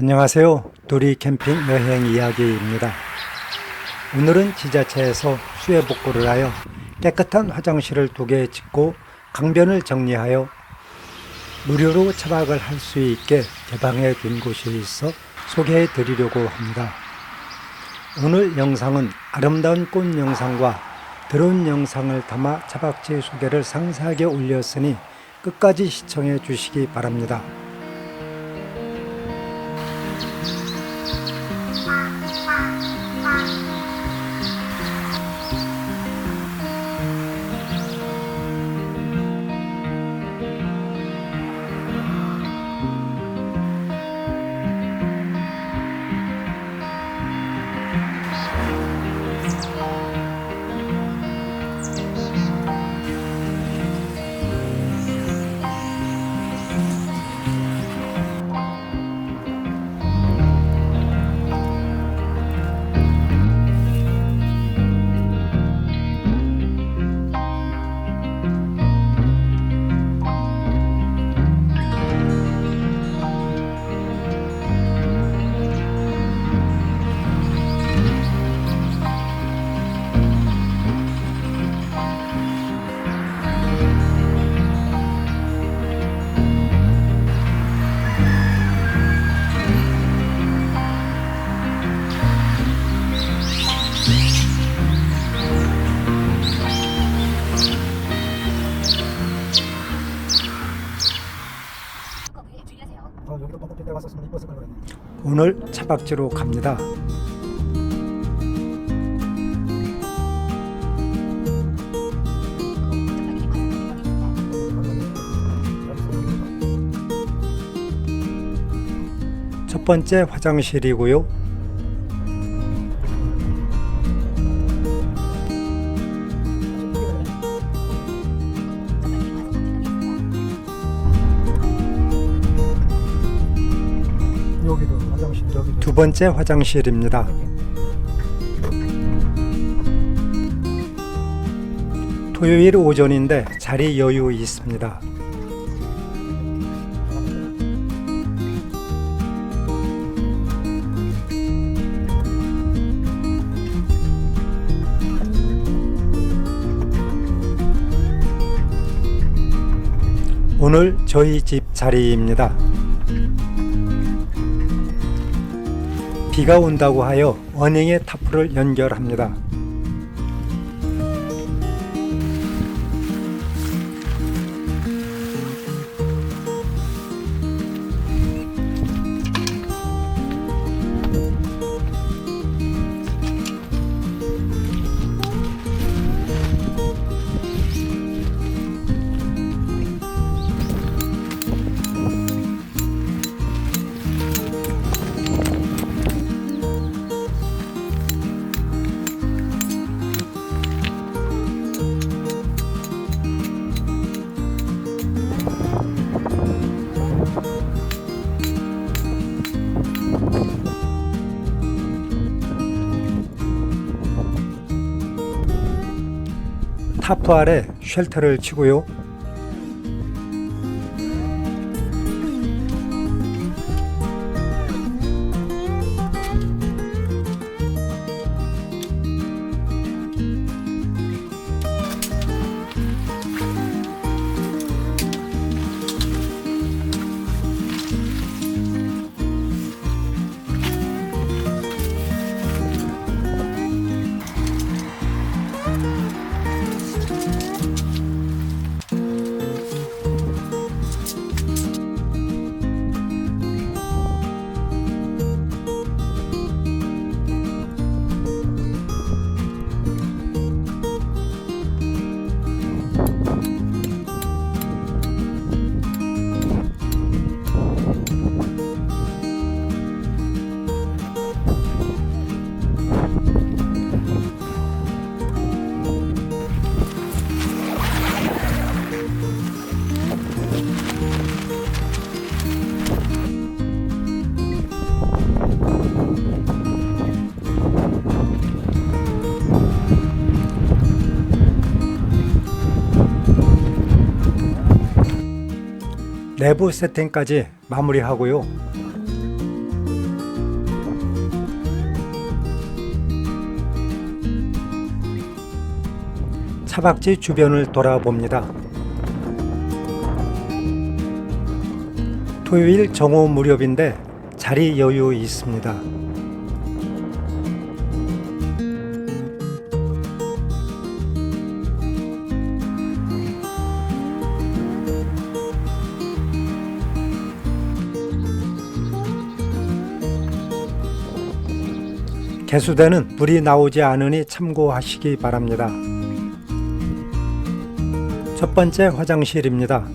안녕하세요. 도리 캠핑 여행 이야기입니다. 오늘은 지자체에서 수해 복구를 하여 깨끗한 화장실을 두 개 짓고 강변을 정리하여 무료로 차박을 할 수 있게 개방해 둔 곳이 있어 소개해 드리려고 합니다. 오늘 영상은 아름다운 꽃 영상과 드론 영상을 담아 차박지 소개를 상세하게 올렸으니 끝까지 시청해 주시기 바랍니다. 오늘 차박지로 갑니다. 첫 번째 화장실이고요. 번째 화장실입니다. 토요일 오전인데 자리 여유 있습니다. 오늘 저희 집 자리입니다. 비가 온다고 하여 원행의 타프를 연결합니다. 타프 아래 쉘터를 치고요. 내부 세팅까지 마무리하고요. 차박지 주변을 돌아봅니다. 토요일 정오 무렵인데 자리 여유 있습니다. 개수대는 물이 나오지 않으니 참고하시기 바랍니다. 첫 번째 화장실입니다.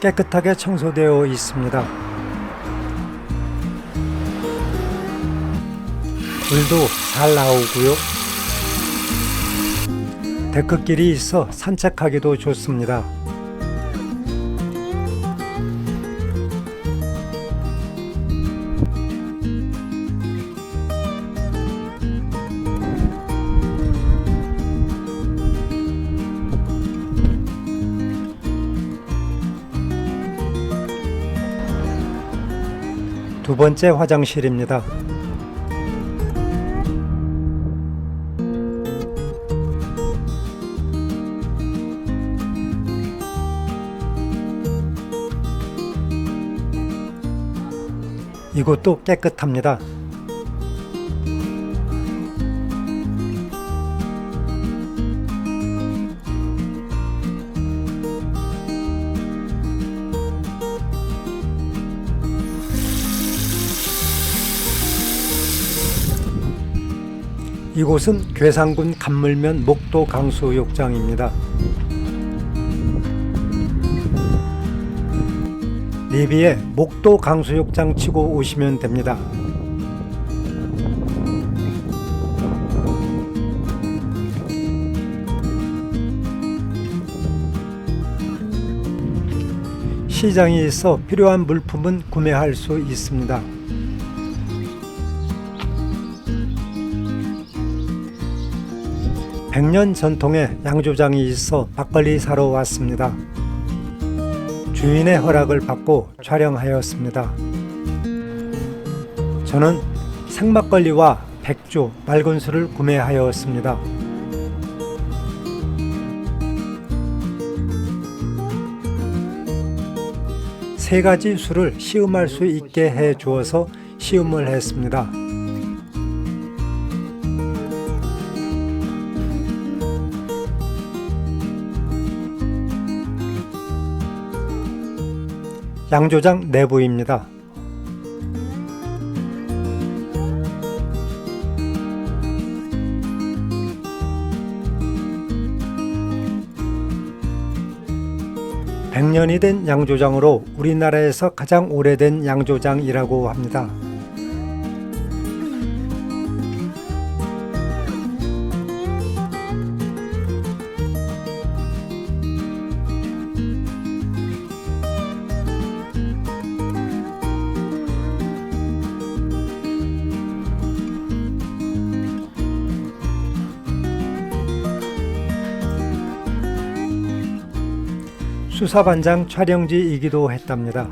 깨끗하게 청소되어 있습니다. 물도 잘 나오고요. 데크길이 있어 산책하기도 좋습니다. 두 번째 화장실입니다. 이곳도 깨끗합니다. 이곳은 괴산군 간물면 목도 강수욕장입니다. 리비에 목도 강수욕장 치고 오시면 됩니다. 시장이 있어 필요한 물품은 구매할 수 있습니다. 백년 전통의 양조장이 있어 막걸리 사러 왔습니다. 주인의 허락을 받고 촬영하였습니다. 저는 생막걸리와 백조, 맑은 술을 구매하였습니다. 세 가지 술을 시음할 수 있게 해 주어서 시음을 했습니다. 양조장 내부입니다. 백년이된 양조장으로 우리나라에서 가장 오래된 양조장이라고 합니다. 수사반장 촬영지이기도 했답니다.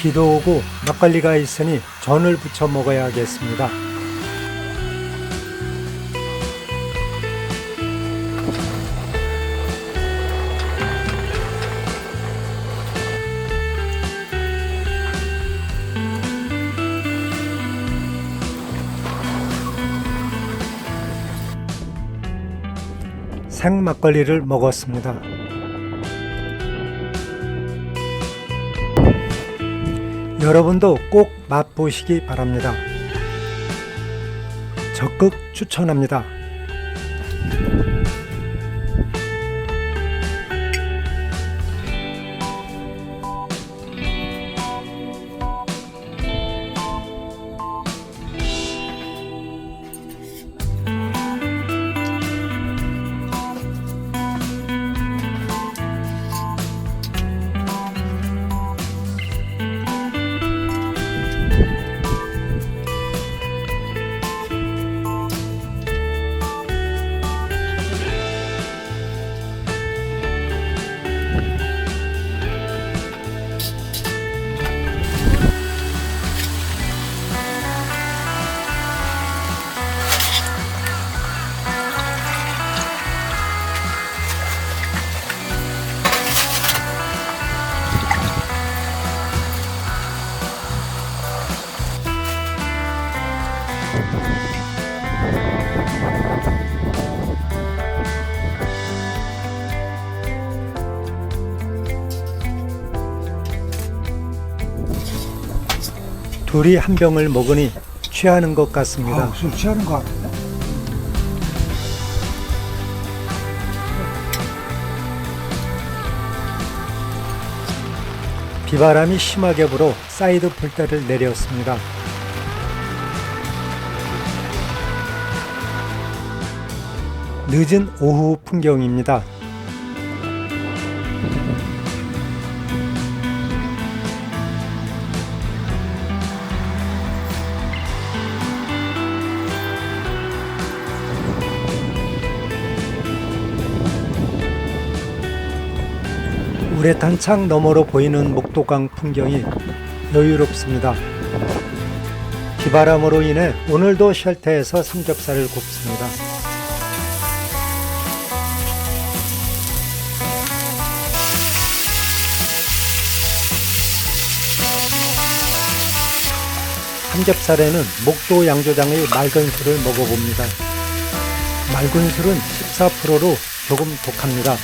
비도 오고 막걸리가 있으니 전을 부쳐 먹어야겠습니다. 생막걸리를 먹었습니다. 여러분도 꼭 맛보시기 바랍니다. 적극 추천합니다. 둘이 한 병을 먹으니 취하는 것 같습니다. 아, 술 취하는 거 같은데? 비바람이 심하게 불어 사이드 폴대를 내렸습니다. 늦은 오후 풍경입니다. 우레탄 창 너머로 보이는 목도강 풍경이 여유롭습니다. 비바람으로 인해 오늘도 쉘터에서 삼겹살을 굽습니다. 삼겹살에는 목도 양조장의 맑은 술을 먹어봅니다. 맑은 술은 14%로 조금 독합니다.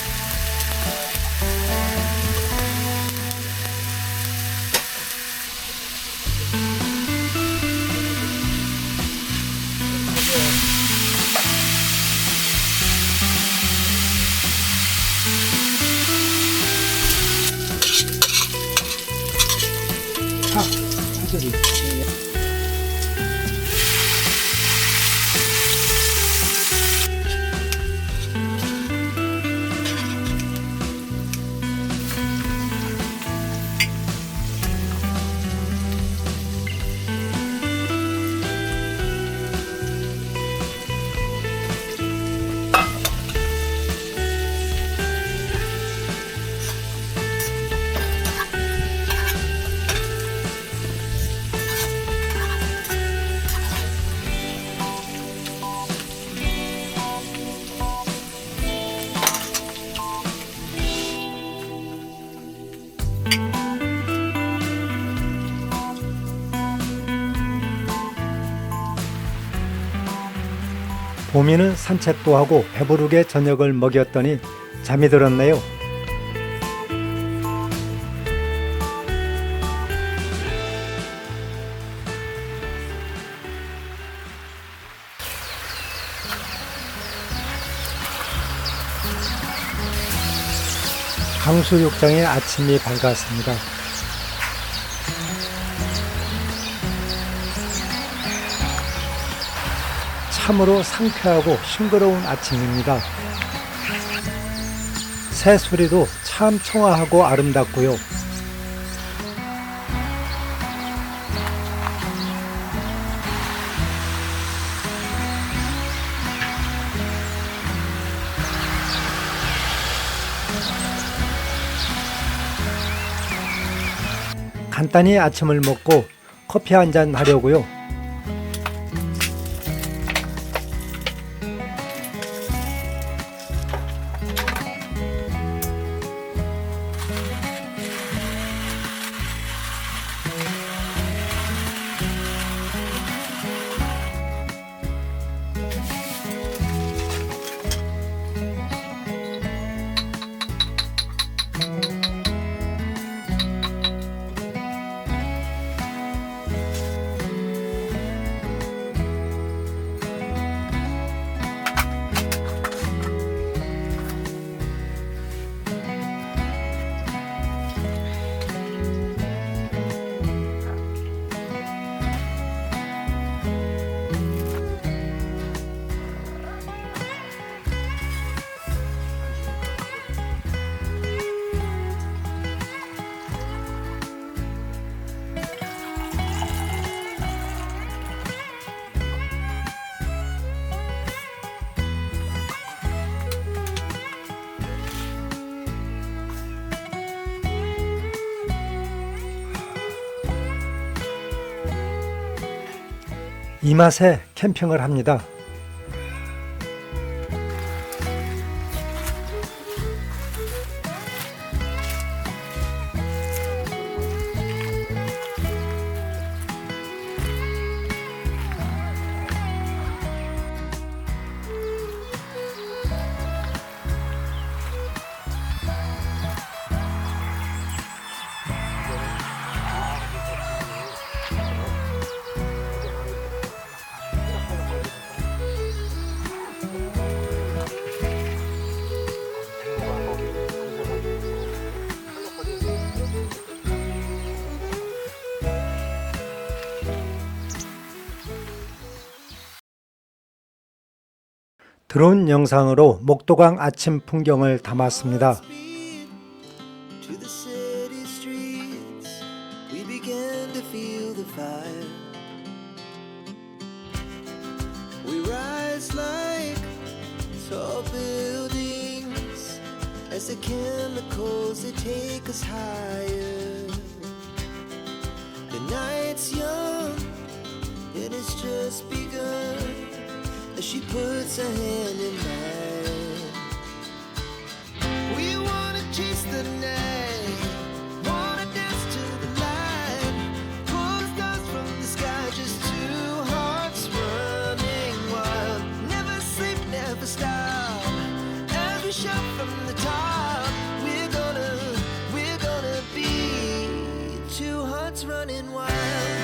차저 기. 봄이는 산책도 하고 배부르게 저녁을 먹였더니 잠이 들었네요. 강수욕장의 아침이 밝았습니다. 참으로 상쾌하고 싱그러운 아침입니다. 새 소리도 참 청아하고 아름답고요. 간단히 아침을 먹고 커피 한 잔 하려고요. 이 맛에 캠핑을 합니다. 드론 영상으로 목도강 아침 풍경을 담았습니다. as the chemicals they take us higher. The night's young, and it's just begun. She puts her hand in mine. We wanna chase the night, wanna dance to the light. Pulls stars from the sky, just two hearts running wild. Never sleep, never stop. As we shout from the top, we're gonna, we're gonna be two hearts running wild.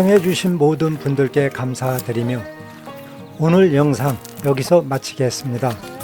시청해 주신 모든 분들께 감사드리며 오늘 영상 여기서 마치겠습니다.